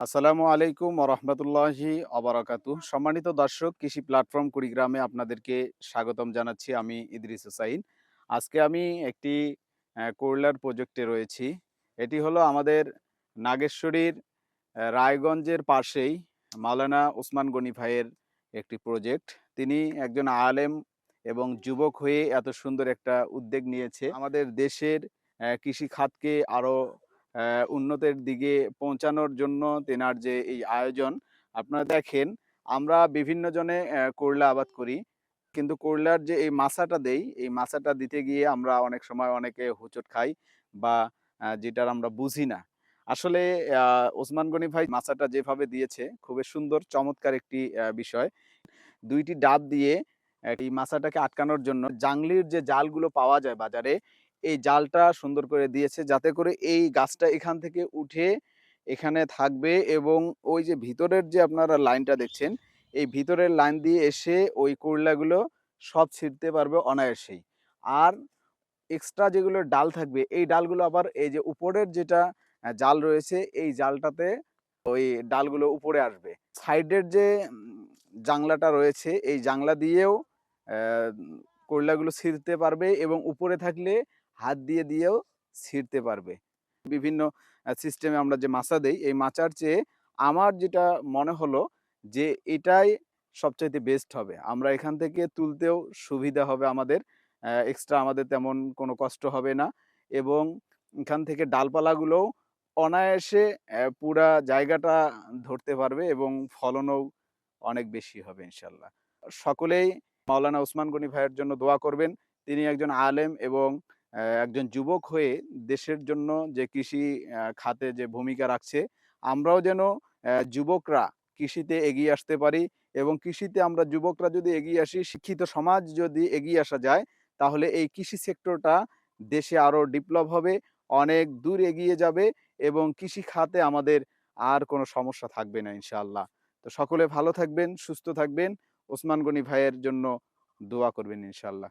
আসসালামু আলাইকুম রহমতুল্লাহি অবরাকাতু সম্মানিত দর্শক কৃষি প্ল্যাটফর্ম কুড়িগ্রামে আপনাদেরকে স্বাগতম জানাচ্ছি আমি ইদ্রিস হুসাইন। আজকে আমি একটি করলার প্রজেক্টে রয়েছি। এটি হলো আমাদের নাগেশ্বরীর রায়গঞ্জের পাশেই মাওলানা উসমান গনি ভাইয়ের একটি প্রজেক্ট। তিনি একজন আলেম এবং যুবক হয়ে এত সুন্দর একটা উদ্যোগ নিয়েছে। আমাদের দেশের কৃষি খাতকে আরও আহ, উন্নতির দিকে পৌঁছানোর জন্য তেনার যে এই আয়োজন, আপনারা দেখেন আমরা বিভিন্ন জনে করলা আবাদ করি। কিন্তু করলার যে এই মাছাটা দেই, এই মাছাটা দিতে গিয়ে আমরা অনেক সময় অনেকে হোঁচট খাই বা যেটার আমরা বুঝি না। আসলে ওসমান গনি ভাই মাছাটা যেভাবে দিয়েছে, খুবই সুন্দর, চমৎকার একটি বিষয়। দুইটি ডাব দিয়ে, এই মাছাটাকে আটকানোর জন্য জাংলির যে জালগুলো পাওয়া যায় বাজারে এই জালটা সুন্দর করে দিয়েছে যাতে করে এই গাছটা এখান থেকে উঠে এখানে থাকবে এবং ওই যে ভিতরের যে আপনারা লাইনটা দেখছেন, এই ভিতরের লাইন দিয়ে এসে ওই করলাগুলো সব ছিঁড়তে পারবে অনায়াসেই। আর এক্সট্রা যেগুলো ডাল থাকবে, এই ডালগুলো আবার এই যে উপরের যেটা জাল রয়েছে, এই জালটাতে ওই ডালগুলো উপরে আসবে। সাইডের যে জাংলাটা রয়েছে, এই জাংলা দিয়েও করলাগুলো ছিঁড়তে পারবে এবং উপরে থাকলে হাত দিয়ে দিয়েও ছিঁড়তে পারবে। বিভিন্ন সিস্টেমে আমরা যে মাছা দেই, এই মাচার চেয়ে আমার যেটা মনে হলো যে এটাই সবচাইতে বেস্ট হবে। আমরা এখান থেকে তুলতেও সুবিধা হবে আমাদের এক্সট্রা আমাদের তেমন কোনো কষ্ট হবে না এবং এখান থেকে ডালপালাগুলোও অনায়াসে পুরা জায়গাটা ধরতে পারবে এবং ফলনও অনেক বেশি হবে ইনশাল্লাহ। সকলেই মাওলানা ওসমান গনি ভাইয়ের জন্য দোয়া করবেন। তিনি একজন আলেম এবং একজন যুবক হয়ে দেশের জন্য যে কৃষি খাতে যে ভূমিকা রাখছে, আমরাও যেন যুবকরা কৃষিতে এগিয়ে আসতে পারি এবং কৃষিতে আমরা যুবকরা যদি এগিয়ে আসি, শিক্ষিত সমাজ যদি এগিয়ে আসা যায়, তাহলে এই কৃষি সেক্টরটা দেশে আরও ডেভেলপ হবে, অনেক দূর এগিয়ে যাবে এবং কৃষি খাতে আমাদের আর কোনো সমস্যা থাকবে না, ইনশাআল্লাহ। তো সকলে ভালো থাকবেন, সুস্থ থাকবেন। ওসমান গনি ভাইয়ের জন্য দোয়া করবেন, ইনশাআল্লাহ।